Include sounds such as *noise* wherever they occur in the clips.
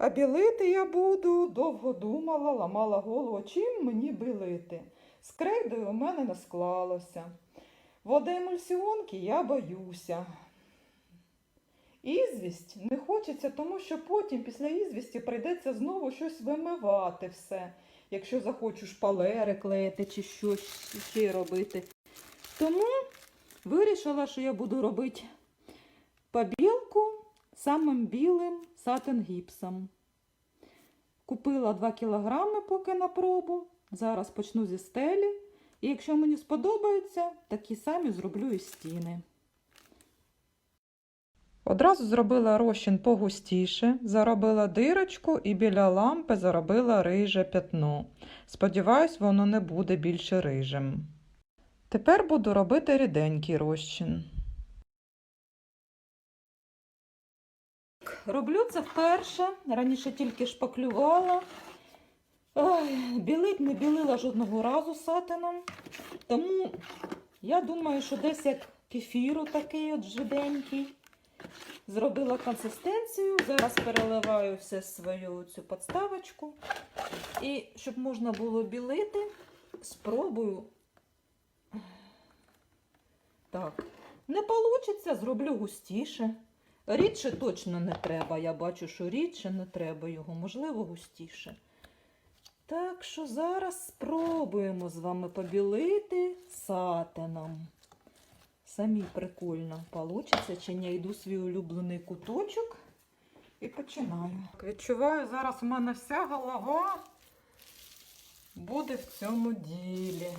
А білити я буду, довго думала, ламала голову, чим мені білити. З крейдою у мене не склалося. Водоемульсіонки я боюся. Ізвість не хочеться, тому що потім після ізвісті прийдеться знову щось вимивати все, якщо захочу шпалери клеїти чи щось ще робити. Тому вирішила, що я буду робити побілку самим білим сатин гіпсом. Купила 2 кілограми поки на пробу. Зараз почну зі стелі. І якщо мені сподобається, такі самі зроблю і стіни. Одразу зробила розчин погустіше, заробила дирочку і біля лампи заробила риже п'ятно. Сподіваюсь, воно не буде більше рижим. Тепер буду робити ріденький розчин. Роблю це вперше. Раніше тільки шпаклювала. Ой, білить не білила жодного разу сатином. Тому я думаю, що десь як кефіру такий от жиденький. Зробила консистенцію. Зараз переливаю все свою цю подставочку. І щоб можна було білити, спробую. Так, не вийде, зроблю густіше. Рідше точно не треба. Я бачу, що рідше не треба його, можливо, густіше. Так що зараз спробуємо з вами побілити сатином. Самі прикольно получиться, чи не йду свій улюблений куточок і починаю. Відчуваю, зараз у мене вся голова буде в цьому ділі.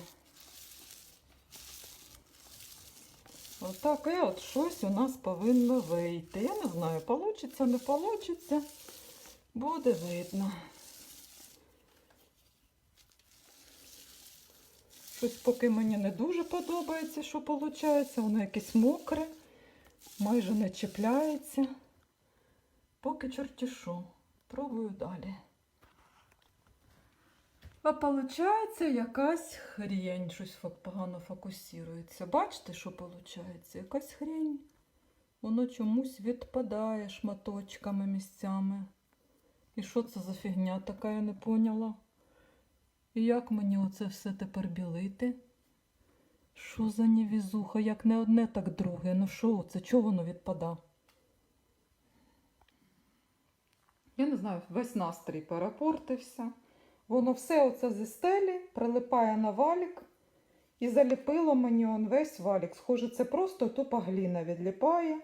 Отаке от щось у нас повинно вийти. Я не знаю, получиться, не получиться. Буде видно. Щось поки мені не дуже подобається, що виходить. Воно якесь мокре, майже не чіпляється. Поки чорті що. Пробую далі. А виходить якась хрень. Щось погано фокусується. Бачите, що виходить? Якась хрень. Воно чомусь відпадає шматочками місцями. І що це за фігня така, я не поняла. І як мені оце все тепер білити? Що за невізуха? Як не одне, так друге. Ну що це? Чого воно відпада? Я не знаю, весь настрій перепортився. Воно все оце зі стелі прилипає на валік і заліпило мені он весь валік. Схоже, це просто тупа гліна відліпає.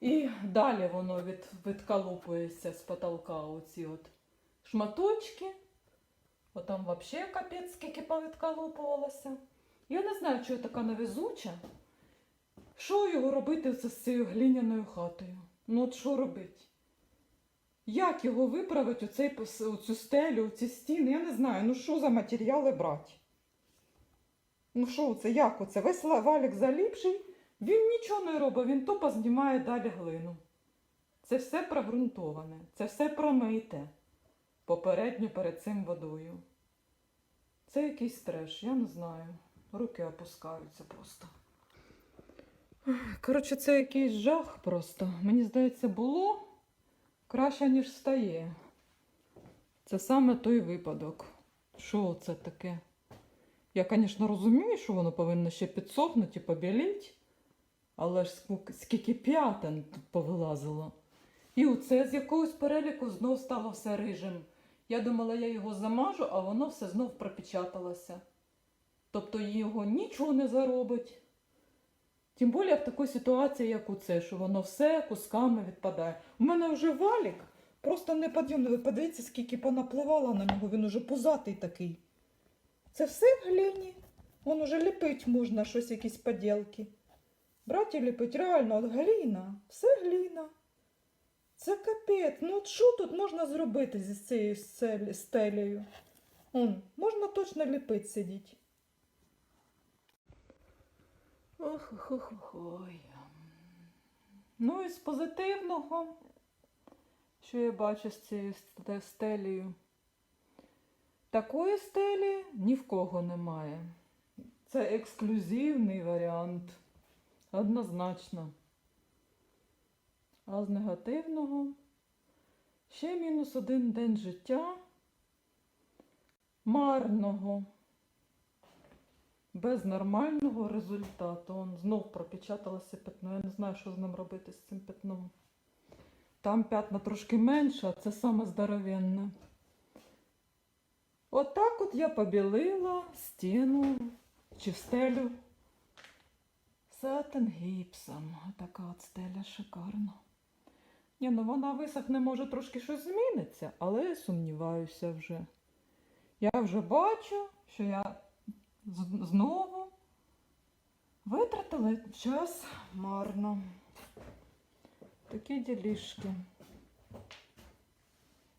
І далі воно від, відкалупується з потолка оці от шматочки. Отам взагалі капець скільки повідкалупувалося. Я не знаю, чого я така невезуча. Що його робити з цією глиняною хатою? Ну от що робити? Як його виправити оцей, оцю стелю, оці стіни? Я не знаю. Ну що за матеріали брати? Ну що це? Як оце? Весь валік заліпший, він нічого не робить, він тупо знімає далі глину. Це все прогрунтоване, це все промите попередньо перед цим водою. Це якийсь треш, я не знаю. Руки опускаються просто. Коротше, це якийсь жах просто. Мені здається, було краще, ніж стає. Це саме той випадок. Що це таке? Я, звісно, розумію, що воно повинно ще підсохнути і побіліти, але ж скільки- п'ятен тут повилазило. І оце з якогось переліку знов стало все рижим. Я думала, я його замажу, а воно все знов пропечаталося. Тобто його нічого не заробить. Тим більше в такій ситуації, як оце, що воно все кусками відпадає. У мене вже валік, просто не підйомний. Ви подивіться, скільки понапливало на нього, він уже пузатий такий. Це все в глині. Вон уже ліпить можна щось, якісь поділки. Брати ліпить, реально, от гліна, все гліна. Це капець. Ну що тут можна зробити зі цією стелею? Можна точно ліпити сидіти. Ох, ох, ох, ой. Ну і з позитивного, що я бачу з цією ст- стелею. Такої стелі ні в кого немає. Це ексклюзивний варіант. Однозначно. А з негативного Ще мінус один день життя. Марного. Без нормального результату. Он знов пропечаталося пятно. Я не знаю, що з ним робити з цим пятном. Там п'ятна трошки менше, а це саме здоровенне. Отак от я побілила стіну чи стелю сатин гіпсом. Така от стеля шикарна. Ні, ну вона висохне, може трошки щось зміниться, але я сумніваюся вже. Я вже бачу, що я знову витратила час марно. Такі ділішки.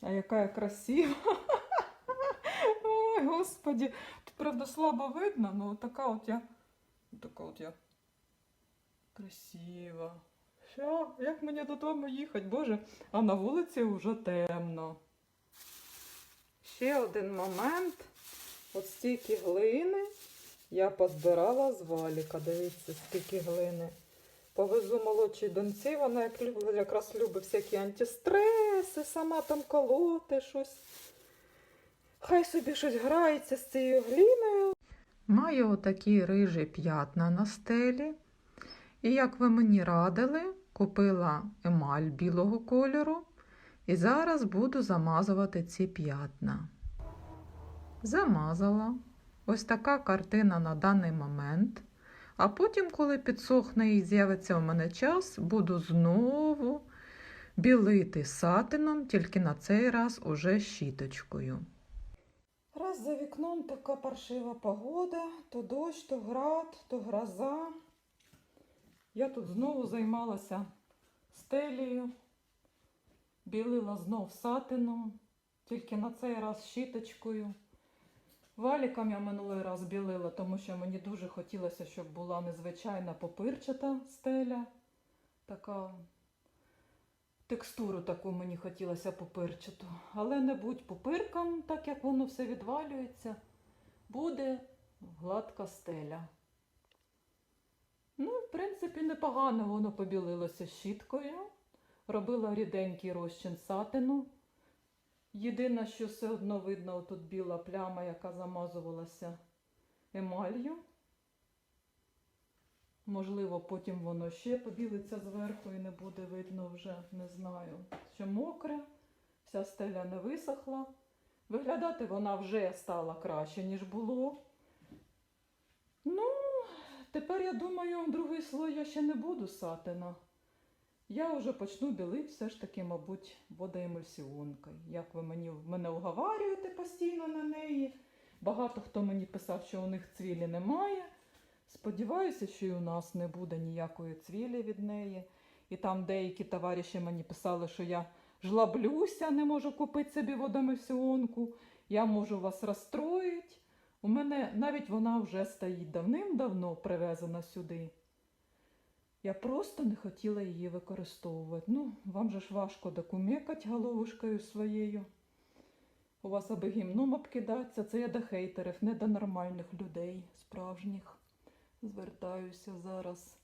А яка я красива. *laughs* Ой, господі. Тут, правда, слабо видно, але така от я. Така от я. Красива. Що? Як мені додому їхати, Боже, а на вулиці вже темно. Ще один момент. От стільки глини я позбирала з валіка. Дивіться, скільки глини. Повезу молодшій доньці, вона як якраз любить всякі антистреси, сама там колоти щось. Хай собі щось грається з цією гліною. Маю отакі рижі п'ятна на стелі. І як ви мені радили, купила емаль білого кольору. І зараз буду замазувати ці п'ятна. Замазала. Ось така картина на даний момент. А потім, коли підсохне і з'явиться у мене час, буду знову білити сатином, тільки на цей раз уже щіточкою. Раз за вікном така паршива погода, то дощ, то град, то гроза. Я тут знову займалася стелею, білила знов сатином, тільки на цей раз щіточкою. Валіком я минулий раз білила, тому що мені дуже хотілося, щоб була незвичайна попирчата стеля. Така текстуру таку мені хотілося попирчату. Але не будь попирком, так як воно все відвалюється, буде гладка стеля. Ну, в принципі, непогано воно побілилося щіткою. Робила ріденький розчин сатину. Єдине, що все одно видно, тут біла пляма, яка замазувалася емалью. Можливо, потім воно ще побілиться зверху і не буде видно вже, не знаю. Що мокре, вся стеля не висохла. Виглядати вона вже стала краще, ніж було. Ну, тепер я думаю, другий слой я ще не буду сатина. Я вже почну білити все ж таки, мабуть, водоемульсіонкою. Як ви мені, мене уговарюєте постійно на неї. Багато хто мені писав, що у них цвілі немає. Сподіваюся, що і у нас не буде ніякої цвілі від неї. І там деякі товариші мені писали, що я жлаблюся, не можу купити собі водомульсіонку. Я можу вас розстроїти. У мене навіть вона вже стоїть давним-давно привезена сюди. Я просто не хотіла її використовувати. Ну, вам же ж важко докумекати головушкою своєю. У вас аби гімном обкидатися, це я до хейтерів, не до нормальних людей, справжніх. Звертаюся зараз.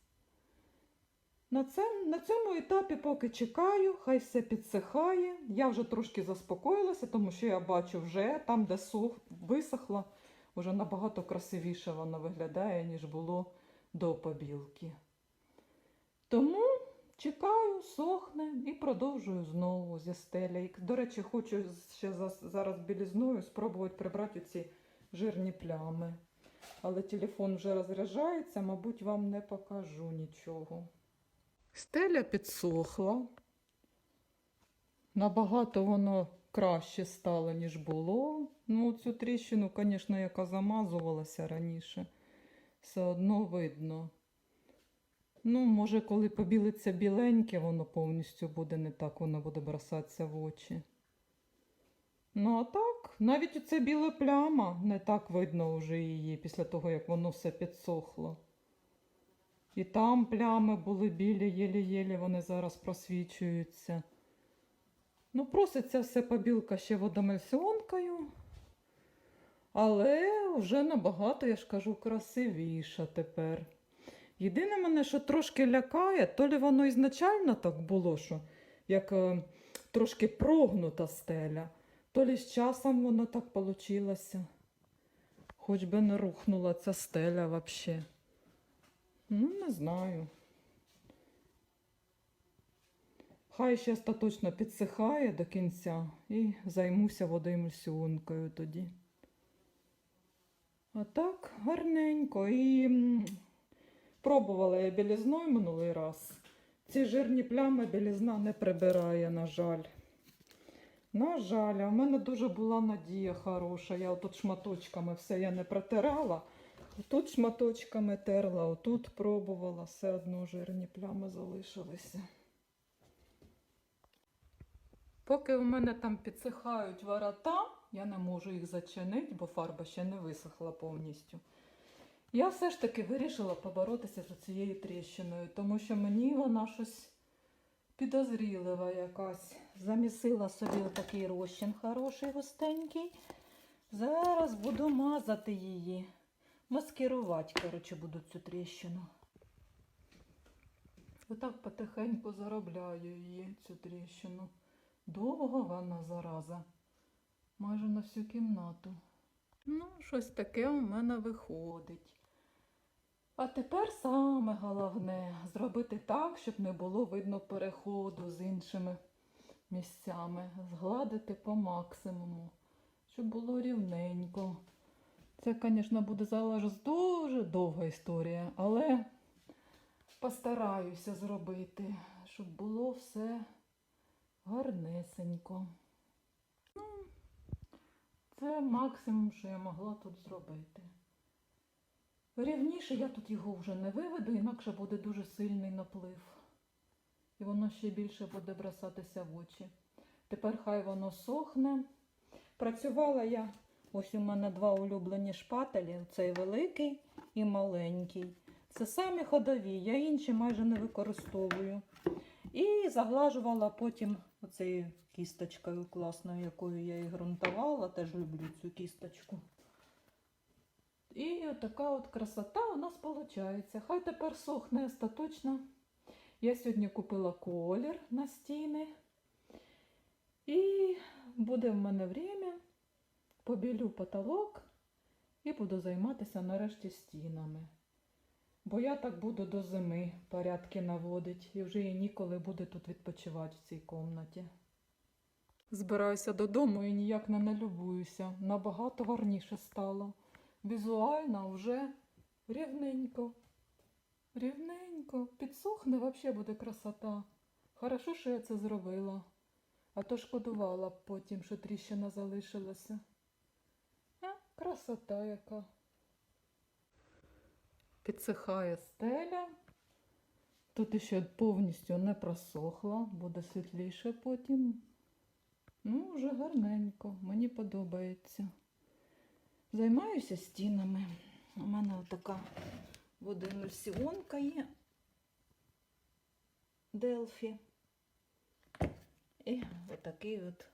На, це, на цьому етапі поки чекаю, хай все підсихає. Я вже трошки заспокоїлася, тому що я бачу вже там, де сух, висохла, вже набагато красивіше воно виглядає, ніж було до побілки. Тому чекаю, сохне і продовжую знову зі стелі. До речі, хочу ще зараз білізною спробувати прибрати ці жирні плями. Але телефон вже розряджається, мабуть, вам не покажу нічого. Стеля підсохла. Набагато воно краще стало, ніж було. Ну, цю тріщину, звісно, яка замазувалася раніше, все одно видно. Ну, може, коли побілиться біленьке, воно повністю буде не так, воно буде бросатися в очі. Ну, а так, навіть оця біла пляма не так видно вже її після того, як воно все підсохло. І там плями були білі, єлі-єлі, вони зараз просвічуються. Ну, проситься все побілка ще водомельсіонкою. Але вже набагато, я ж кажу, красивіша тепер. Єдине мене, що трошки лякає, то лі воно ізначально так було, що як е, трошки прогнута стеля. То лі з часом воно так получилося. Хоч би не рухнула ця стеля вообще. Ну, не знаю. Хай ще остаточно підсихає до кінця і займуся водоемульсіонкою тоді. А так, гарненько. І пробувала я білізною минулий раз. Ці жирні плями білізна не прибирає, на жаль. На жаль, а в мене дуже була надія хороша. Я отут шматочками все я не протирала. Тут шматочками терла, отут пробувала, все одно жирні плями залишилися. Поки у мене там підсихають ворота, я не можу їх зачинити, бо фарба ще не висохла повністю. Я все ж таки вирішила поборотися з цією тріщиною, тому що мені вона щось підозрілива якась. Замісила собі отакий розчин хороший густенький. Зараз буду мазати її. Маскирувати, коротше, буду цю тріщину. Отак потихеньку заробляю її, цю тріщину. Довго вона зараза. Майже на всю кімнату. Ну, щось таке у мене виходить. А тепер саме головне зробити так, щоб не було видно переходу з іншими місцями. Згладити по максимуму, щоб було рівненько. Це, звісно, буде зараз дуже довга історія, але постараюся зробити, щоб було все гарнесенько. Ну, це максимум, що я могла тут зробити. Рівніше я тут його вже не виведу, інакше буде дуже сильний наплив. І воно ще більше буде бросатися в очі. Тепер хай воно сохне. Працювала я, ось у мене два улюблені шпателі, цей великий і маленький. Це самі ходові, я інші майже не використовую. І заглажувала потім оцею кісточкою класною, якою я і ґрунтувала. Теж люблю цю кісточку. І така от красота у нас виходить. Хай тепер сохне остаточно. Я сьогодні купила колір на стіни. І буде в мене время, побілю потолок і буду займатися нарешті стінами. Бо я так буду до зими порядки наводити і вже і ніколи буде тут відпочивати в цій комнаті. Збираюся додому і ніяк не налюбуюся. Набагато гарніше стало. Візуально вже рівненько. Рівненько. Підсохне взагалі буде красота. Хорошо, що я це зробила. А то шкодувала б потім, що тріщина залишилася. А, красота яка. Підсихає стеля. Тут ще повністю не просохла, буде світліше потім. Ну, вже гарненько, мені подобається. Займаюся стінами. У мене отака водоемульсіонка є. Делфі. І отакий от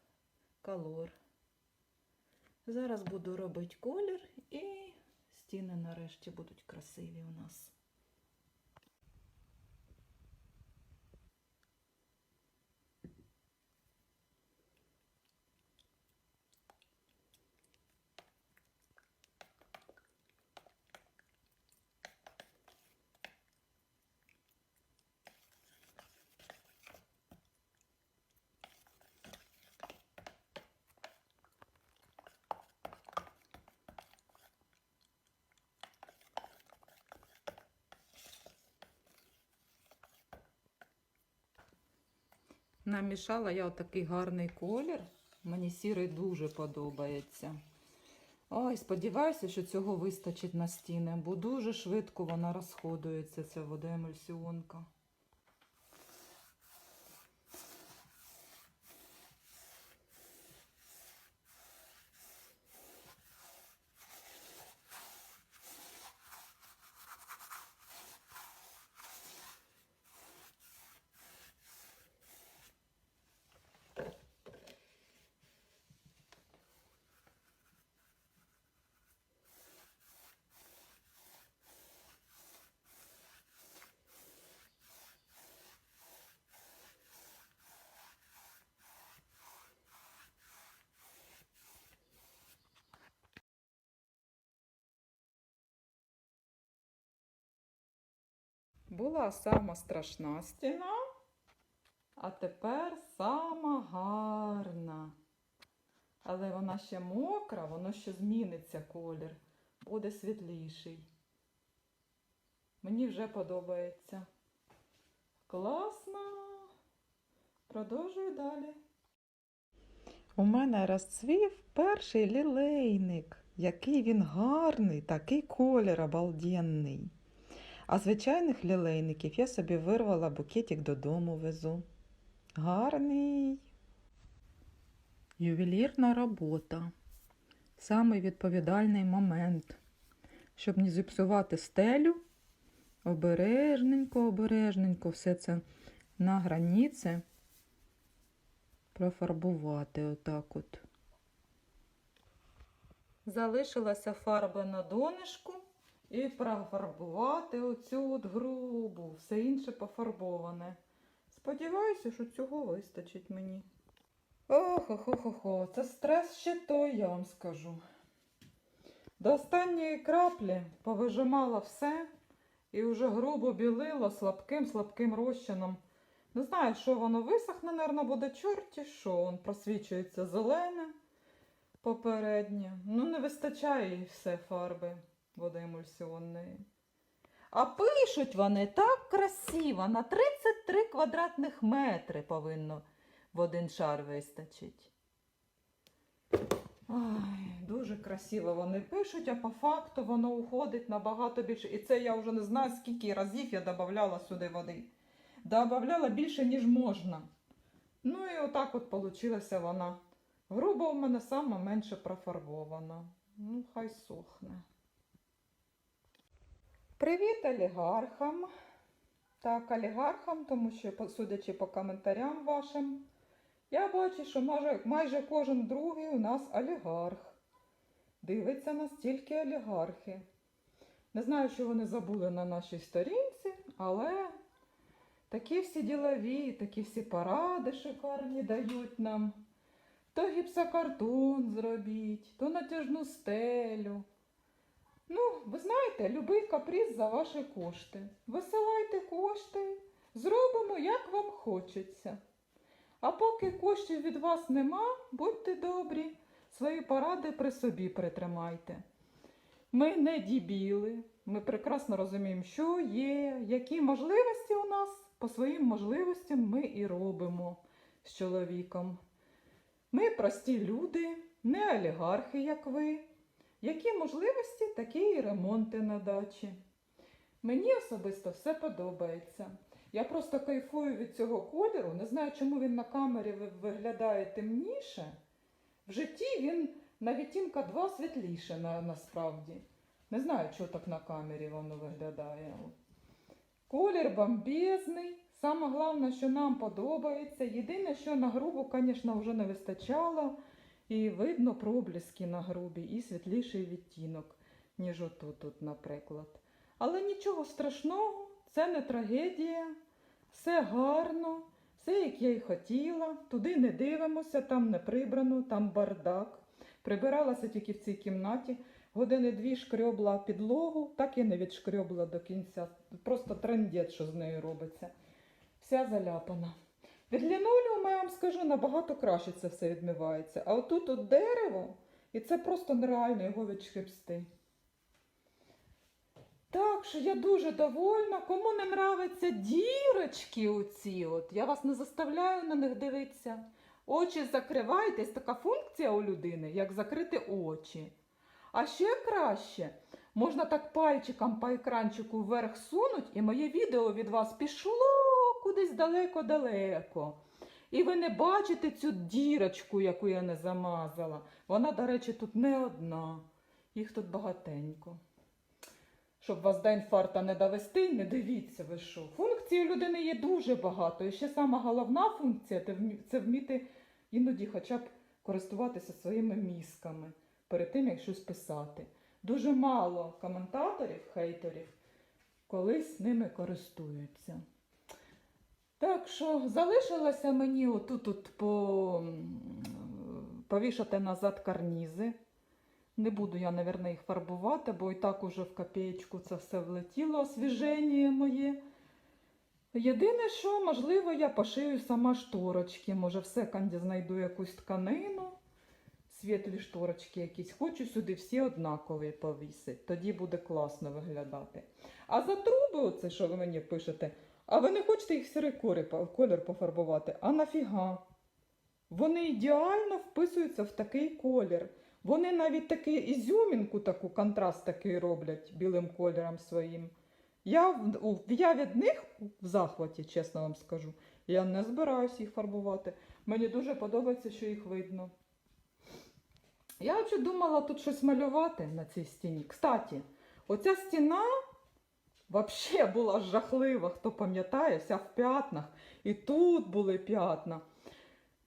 колор. Зараз буду робити колір і стіни нарешті будуть красиві у нас. Намішала я отакий гарний колір. Мені сірий дуже подобається. Ой, сподіваюся, що цього вистачить на стіни, бо дуже швидко вона розходується, ця водоемульсіонка. Була сама страшна стіна, а тепер сама гарна. Але вона ще мокра, воно ще зміниться колір, буде світліший. Мені вже подобається. Класно. Продовжую далі. У мене розцвів перший лілейник. Який він гарний, такий колір обалденний. А звичайних лілейників я собі вирвала букетик додому везу. Гарний. Ювелірна робота. Самий відповідальний момент. Щоб не зіпсувати стелю, обережненько, обережненько все це на границі профарбувати отак от. Залишилася фарба на донишку і профарбувати оцю от грубу, все інше пофарбоване. Сподіваюся, що цього вистачить мені. ох ох ох ох ох це стрес ще той, я вам скажу. До останньої краплі повижимала все і вже грубо білило слабким-слабким розчином. Не знаю, що воно висохне, мабуть, буде чорті, що он просвічується зелене попереднє. Ну, не вистачає їй все фарби водоемульсіонної. А пишуть вони так красиво, на 33 квадратних метри повинно в один шар вистачить. Ай, дуже красиво вони пишуть, а по факту воно уходить набагато більше. І це я вже не знаю, скільки разів я додавала сюди води. Добавляла більше, ніж можна. Ну і отак от получилася вона. Грубо в мене сама менше профарбована. Ну, хай сохне. Привіт олігархам. Так, олігархам, тому що, судячи по коментарям вашим, я бачу, що майже, майже кожен другий у нас олігарх. Дивиться нас тільки олігархи. Не знаю, що вони забули на нашій сторінці, але такі всі ділові, такі всі поради шикарні дають нам. То гіпсокартон зробіть, то натяжну стелю. Ну, ви знаєте, любий каприз за ваші кошти. Висилайте кошти, зробимо, як вам хочеться. А поки коштів від вас нема, будьте добрі, свої поради при собі притримайте. Ми не дібіли, ми прекрасно розуміємо, що є, які можливості у нас, по своїм можливостям ми і робимо з чоловіком. Ми прості люди, не олігархи, як ви. Які можливості, такі і ремонти на дачі. Мені особисто все подобається. Я просто кайфую від цього кольору. Не знаю, чому він на камері виглядає темніше. В житті він на відтінка 2 світліше на, насправді. Не знаю, чого так на камері воно виглядає. Колір бомбезний. Саме головне, що нам подобається. Єдине, що на грубу, звісно, вже не вистачало. І видно пробліски на грубі і світліший відтінок, ніж отут, тут, наприклад. Але нічого страшного, це не трагедія, все гарно, все, як я й хотіла. Туди не дивимося, там не прибрано, там бардак. Прибиралася тільки в цій кімнаті. Години дві шкрьобла підлогу, так і не відшкрьобла до кінця. Просто трендець, що з нею робиться. Вся заляпана. Від лінолеуму, я вам скажу, набагато краще це все відмивається. А отут от дерево, і це просто нереально його відшкребсти. Так що я дуже довольна. Кому не нравиться дірочки оці, от, я вас не заставляю на них дивитися. Очі закривайтесь, така функція у людини, як закрити очі. А ще краще, можна так пальчиком по екранчику вверх сунуть, і моє відео від вас пішло кудись далеко-далеко. І ви не бачите цю дірочку, яку я не замазала. Вона, до речі, тут не одна. Їх тут багатенько. Щоб вас день фарта не довести, не дивіться ви що. Функцій у людини є дуже багато. І ще сама головна функція це вміти іноді хоча б користуватися своїми мізками перед тим, як щось писати. Дуже мало коментаторів, хейтерів колись ними користуються. Так що залишилося мені отут от по, повішати назад карнізи. Не буду я, мабуть, їх фарбувати, бо і так уже в копеечку це все влетіло, освіження моє. Єдине, що, можливо, я пошию сама шторочки. Може, в секонді знайду якусь тканину, світлі шторочки якісь. Хочу сюди всі однакові повісити. Тоді буде класно виглядати. А за труби, оце, що ви мені пишете, а ви не хочете їх в сірий колір пофарбувати? А нафіга? Вони ідеально вписуються в такий колір. Вони навіть таку ізюмінку, таку контраст такий роблять білим кольором своїм. Я, я від них в захваті, чесно вам скажу. Я не збираюся їх фарбувати. Мені дуже подобається, що їх видно. Я вже думала тут щось малювати на цій стіні. Кстати, оця стіна взагалі була жахлива, хто пам'ятає, вся в п'ятнах. І тут були п'ятна.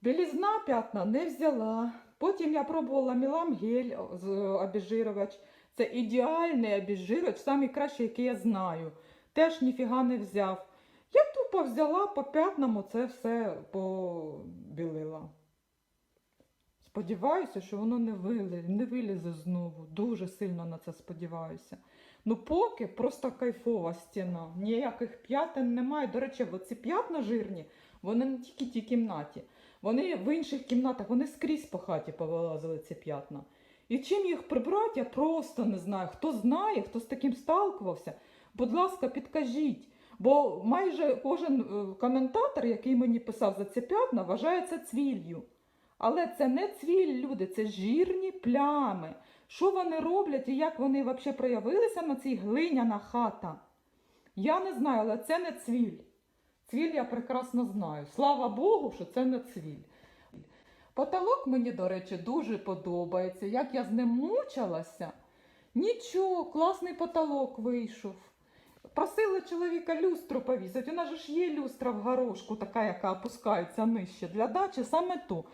Білізна п'ятна не взяла. Потім я пробувала Мілам гель з обезжирювач. Це ідеальний обезжирювач, найкращий, який я знаю. Теж ніфіга не взяв. Я тупо взяла по п'ятнам оце все побілила. Сподіваюся, що воно не вилізе знову. Дуже сильно на це сподіваюся. Ну, поки просто кайфова стіна. Ніяких п'ятен немає. До речі, оці п'ятна жирні, вони не тільки тій кімнаті. Вони в інших кімнатах, вони скрізь по хаті повилазили ці п'ятна. І чим їх прибрати, я просто не знаю. Хто знає, хто з таким сталкувався, будь ласка, підкажіть. Бо майже кожен е, коментатор, який мені писав за ці п'ятна, вважає це цвіллю. Але це не цвіль, люди, це жирні плями. Що вони роблять і як вони взагалі проявилися на цій глиняна хата? Я не знаю, але це не цвіль. Цвіль я прекрасно знаю. Слава Богу, що це не цвіль. Потолок мені, до речі, дуже подобається. Як я з ним мучилася, нічого, класний потолок вийшов. Просила чоловіка люстру повісити. У нас ж є люстра в горошку, така, яка опускається нижче для дачі, саме ту.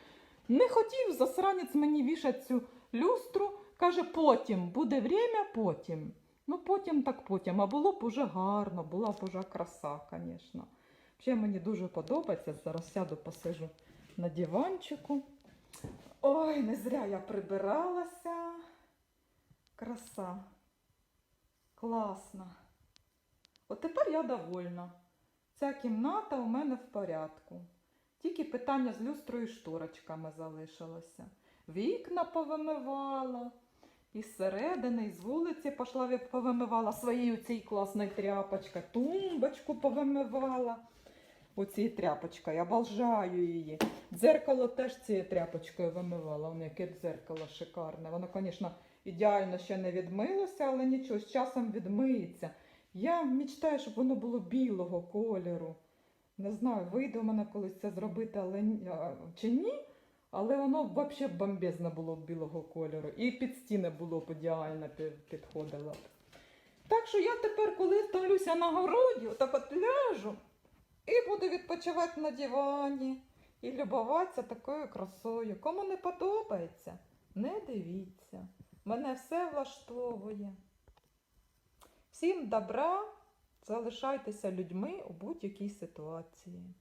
Не хотів засранець мені вішати цю люстру. Каже, потім, буде время, потім. Ну, потім так потім. А було б уже гарно, була б уже краса, звісно. Взагалі мені дуже подобається. Зараз сяду, посижу на диванчику. Ой, не зря я прибиралася. Краса. Класна. От тепер я довольна. Ця кімната у мене в порядку. Тільки питання з люстрою і шторочками залишилося. Вікна повимивала. І зсередини, і з вулиці пішла повимивала своєю цією класною тряпочкою. Тумбочку повимивала. Оцією тряпочкою, я обожаю її. Дзеркало теж цією тряпочкою вимивала. Воно яке дзеркало шикарне. Воно, звісно, ідеально ще не відмилося, але нічого, з часом відмиється. Я мечтаю, щоб воно було білого кольору. Не знаю, вийде у мене колись це зробити але, чи ні, але воно взагалі бомбезно було білого кольору. І під стіни було б ідеально підходило. Так що я тепер, коли ставлюся на городі, отак от ляжу і буду відпочивати на дивані і любуватися такою красою. Кому не подобається, не дивіться. Мене все влаштовує. Всім добра, залишайтеся людьми у будь-якій ситуації.